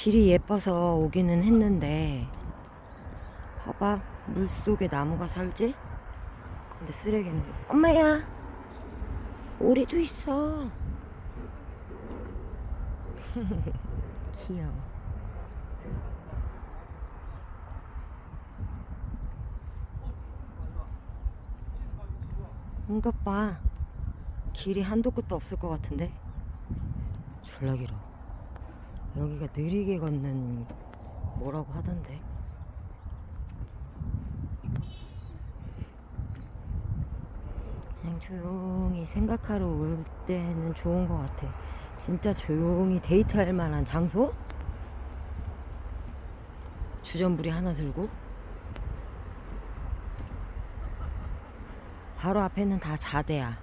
길이 예뻐서 오기는 했는데 봐봐 물속에 나무가 살지? 근데 쓰레기는 엄마야! 오리도 있어! 귀여워. 이것 봐. 길이 한도 끝도 없을 것 같은데? 졸라 길어 여기가 느리게 걷는 뭐라고 하던데? 그냥 조용히 생각하러 올 때는 좋은 것 같아. 진짜 조용히 데이트할 만한 장소? 주전부리 하나 들고? 바로 앞에는 다 자대야.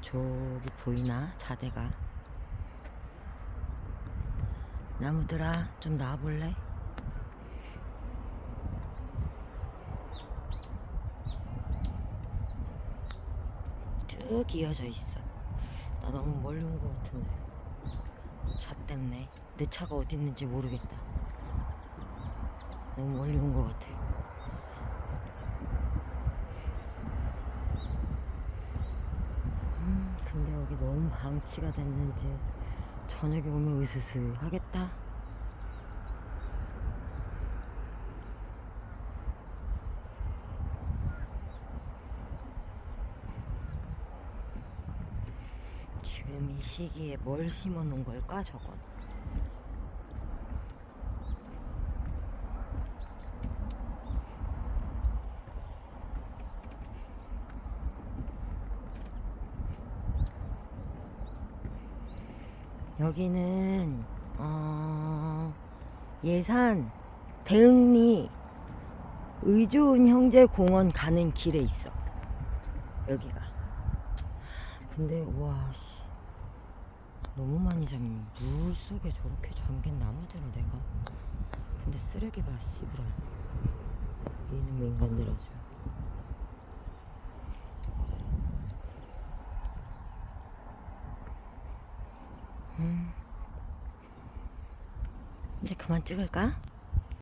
저기 보이나? 자대가 나무들아 좀 나와볼래? 쭉 이어져 있어. 나 너무 멀리 온 것 같은데. 잣됐네. 내 차가 어디 있는지 모르겠다. 너무 멀리 온 것 같아. 음, 근데 여기 너무 방치가 됐는지 저녁에 오면 으스스 하겠다. 지금 이 시기에 뭘 심어 놓은 걸까 저건? 여기는 어, 예산 대흥리 의좋은 형제 공원 가는 길에 있어. 여기가. 근데 와 씨. 너무 많이 잠. 물 속에 저렇게 잠긴 나무들을 내가. 근데 쓰레기 봐 씨부랄. 인간들 아 주. 이제 그만 찍을까?